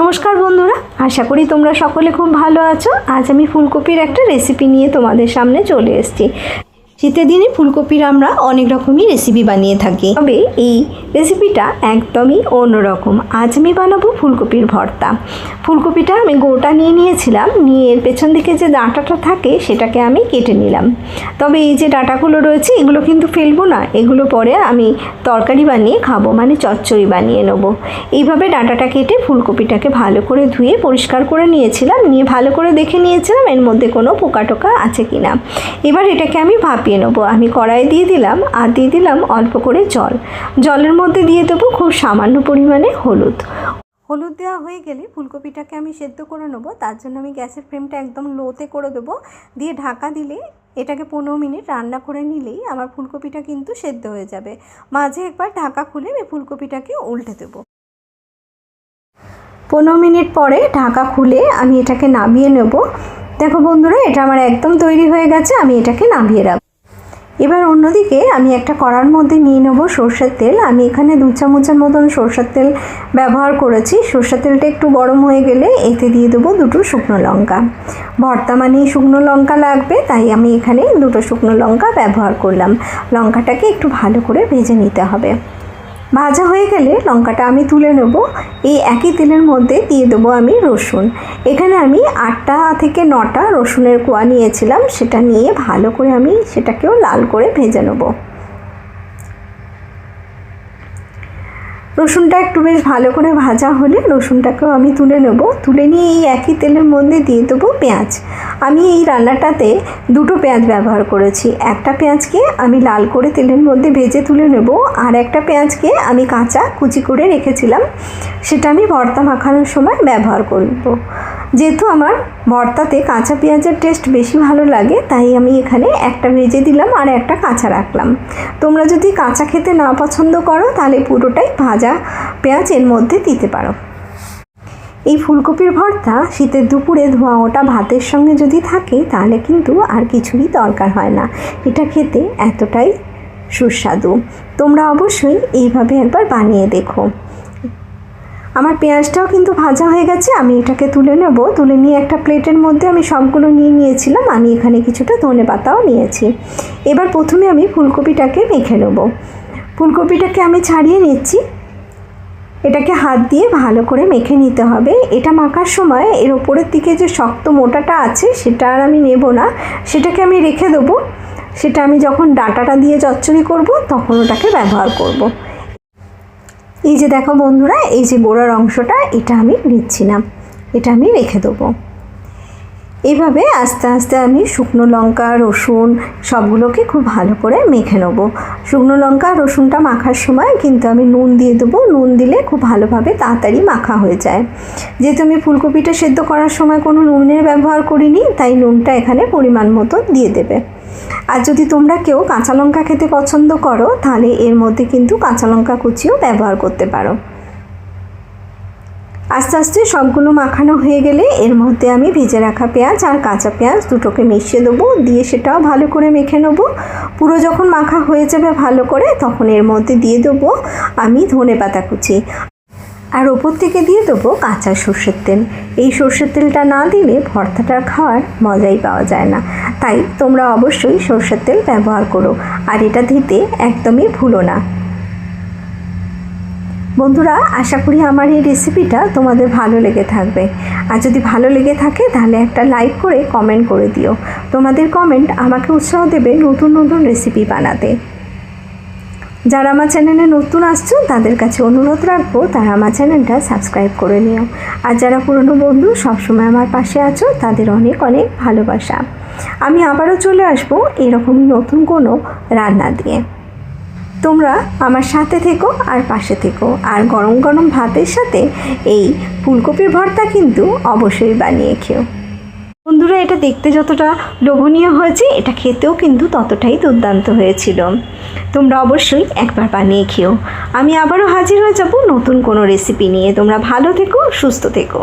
নমস্কার বন্ধুরা, আশা করি তোমরা সকলে খুব ভালো আছো। আজ আমি ফুলকপির একটা রেসিপি নিয়ে তোমাদের সামনে চলে এসেছি। শীতের দিনে ফুলকপির আমরা অনেক রকমই রেসিপি বানিয়ে থাকি। তবে এই রেসিপিটা একদমই অন্যরকম। আজ আমি বানাবো ফুলকপির ভর্তা। ফুলকপিটা আমি গোটা নিয়ে নিয়েছিলাম, নিয়ে এর পেছন দিকে যে ডাঁটাটা থাকে সেটাকে আমি কেটে নিলাম। তবে এই যে ডাঁটাগুলো রয়েছে, এগুলো কিন্তু ফেলব না। এগুলো পরে আমি তরকারি বানিয়ে খাব মানে চচ্চড়ি বানিয়ে নেব। এইভাবে ডাঁটাটা কেটে ফুলকপিটাকে ভালো করে ধুয়ে পরিষ্কার করে নিয়েছিলাম। নিয়ে ভালো করে দেখে নিয়েছিলাম এর মধ্যে কোনো পোকা টোকা আছে কি না এবার এটাকে আমি ভাপিয়ে নেব। আমি কড়াই দিয়ে দিলাম আর দিয়ে দিলাম অল্প করে জল। জলের মধ্যে দিয়ে দেবো খুব সামান্য পরিমাণে হলুদ। হলুদ দেওয়া হয়ে গেলে ফুলকপিটাকে আমি সেদ্ধ করে নেব। তার জন্য আমি গ্যাসের ফ্লেমটা একদম লোতে করে দেবো। দিয়ে ঢাকা দিলে এটাকে পনেরো মিনিট রান্না করে নিলেই আমার ফুলকপিটা কিন্তু সেদ্ধ হয়ে যাবে। মাঝে একবার ঢাকা খুলে আমি ফুলকপিটাকে উল্টে দেবো। পনেরো মিনিট পরে ঢাকা খুলে আমি এটাকে নামিয়ে নেব। দেখো বন্ধুরা, এটা আমার একদম তৈরি হয়ে গেছে। আমি এটাকে নামিয়ে রাখব। এবার অন্যদিকে আমি একটা কড়ার মধ্যে নিয়ে নেব সর্ষের তেল। আমি এখানে দু চামচের মতন সর্ষের তেল ব্যবহার করেছি। সর্ষের তেলটা একটু গরম হয়ে গেলে এতে দিয়ে দেবো দুটো শুকনো লঙ্কা। ভর্তা মানেই শুকনো লঙ্কা লাগবে, তাই আমি এখানে দুটো শুকনো লঙ্কা ব্যবহার করলাম। লঙ্কাটাকে একটু ভালো করে ভেজে নিতে হবে। ভাজা হয়ে গেলে লঙ্কাটা আমি তুলে নেব। এই একই তেলের মধ্যে দিয়ে দেবো আমি রসুন। এখানে আমি আটটা থেকে নটা রসুনের কোয়া নিয়েছিলাম, সেটা নিয়ে ভালো করে আমি সেটাকেও লাল করে ভেজে নেব। রসুনটা একটু বেশ ভালো করে ভাজা হলে রসুনটাকেও আমি তুলে নেব। তুলে নিয়ে এই একই তেলের মধ্যে দিয়ে দেবো পেঁয়াজ। আমি এই রান্নাটাতে দুটো পেঁয়াজ ব্যবহার করেছি। একটা পেঁয়াজকে আমি লাল করে তেলের মধ্যে ভেজে তুলে নেব আর একটা পেঁয়াজকে আমি কাঁচা কুচি করে রেখেছিলাম। সেটা আমি ভর্তা মাখানোর সময় ব্যবহার করব। যেহেতু আমার ভর্তাতে কাঁচা পেঁয়াজের টেস্ট বেশি ভালো লাগে, তাই আমি এখানে একটা ভেজে দিলাম আর একটা কাঁচা রাখলাম। তোমরা যদি কাঁচা খেতে না পছন্দ করো, তাহলে পুরোটাই ভাজা পেঁয়াজ এর মধ্যে দিতে পারো। এই ফুলকপির ভর্তা শীতের দুপুরে ধোঁয়া ওটা ভাতের সঙ্গে যদি থাকে, তাহলে কিন্তু আর কিছুরই দরকার হয় না। এটা খেতে এতটাই সুস্বাদু। তোমরা অবশ্যই এইভাবে একবার বানিয়ে দেখো। আমার পেঁয়াজটাও কিন্তু ভাজা হয়ে গেছে, আমি এটাকে তুলে নেব। তুলে নিয়ে একটা প্লেটের মধ্যে আমি সবগুলো নিয়ে নিয়েছিলাম, আমি এখানে কিছুটা ধনে পাতাও নিয়েছি। এবার প্রথমে আমি ফুলকপিটাকে মেখে নেব। ফুলকপিটাকে আমি ছাড়িয়ে নিচ্ছি। এটাকে হাত দিয়ে ভালো করে মেখে নিতে হবে। এটা মাখার সময় এর ওপরের দিকে যে শক্ত মোটাটা আছে, সেটা আর আমি নেব না। সেটাকে আমি রেখে দেবো। সেটা আমি যখন ডাঁটাটা দিয়ে চচ্চড়ি করব, তখন ওটাকে ব্যবহার করব। এই যে দেখো বন্ধুরা, এই যে গোড়ার অংশটা, এটা আমি নিচ্ছি না। এটা আমি রেখে দেবো। এভাবে আস্তে আস্তে আমি শুকনো লঙ্কা, রসুন সবগুলোকে খুব ভালো করে মেখে নেব। শুকনো লঙ্কা, রসুনটা মাখার সময় কিন্তু আমি নুন দিয়ে দেবো। নুন দিলে খুব ভালোভাবে তাড়াতাড়ি মাখা হয়ে যায়। যেহেতু আমি ফুলকপিটা সেদ্ধ করার সময় কোনো নুনের ব্যবহার করিনি, তাই নুনটা এখানে পরিমাণ মতো দিয়ে দেবে। আর যদি তোমরা কেউ কাঁচা লঙ্কা খেতে পছন্দ করো, তাহলে এর মধ্যে কিন্তু কাঁচা লঙ্কা কুচিও ব্যবহার করতে পারো। আস্তে আস্তে সবগুলো মাখানো হয়ে গেলে এর মধ্যে আমি ভেজে রাখা পেঁয়াজ আর কাঁচা পেঁয়াজ দুটোকে মিশিয়ে দেবো, দিয়ে সেটাও ভালো করে মেখে নেব। পুরো যখন মাখা হয়ে যাবে ভালো করে, তখন এর মধ্যে দিয়ে দেবো আমি ধনে পাতা কুচি। আর ওপর থেকে দিয়ে দেবো কাঁচা সর্ষের তেল। এই সর্ষের তেলটা না দিলে ভর্তাটা খাওয়ার মজাই পাওয়া যায় না। তাই তোমরা অবশ্যই সর্ষের তেল ব্যবহার করো, আর এটা দিতে একদমই ভুলো না। বন্ধুরা, আশা করি আমার এই রেসিপিটা তোমাদের ভালো লেগে থাকবে। আর যদি ভালো লেগে থাকে, তাহলে একটা লাইক করে কমেন্ট করে দিও। তোমাদের কমেন্ট আমাকে উৎসাহ দেবে নতুন নতুন রেসিপি বানাতে। যারা আমার চ্যানেলে নতুন আসছো, তাদের কাছে অনুরোধ রাখব, তারা আমার চ্যানেলটা সাবস্ক্রাইব করে নিও। আর যারা পুরনো বন্ধু, সবসময় আমার পাশে আছো, তাদের অনেক অনেক ভালোবাসা। আমি আবারও চলে আসব এরকমই নতুন কোনো রান্না দিয়ে। তোমরা আমার সাথে থেকো আর পাশে থেকো। আর গরম গরম ভাতের সাথে এই ফুলকপির ভর্তা কিন্তু অবশ্যই বানিয়ে খেও। বন্ধুরা, এটা দেখতে যতটা লোভনীয় হয়েছে, এটা খেতেও কিন্তু ততটাই দুর্দান্ত হয়েছিল। তোমরা অবশ্যই একবার বানিয়ে খেও। আমি আবারও হাজির হয়ে যাব নতুন কোনো রেসিপি নিয়ে। তোমরা ভালো থেকো, সুস্থ থেকো।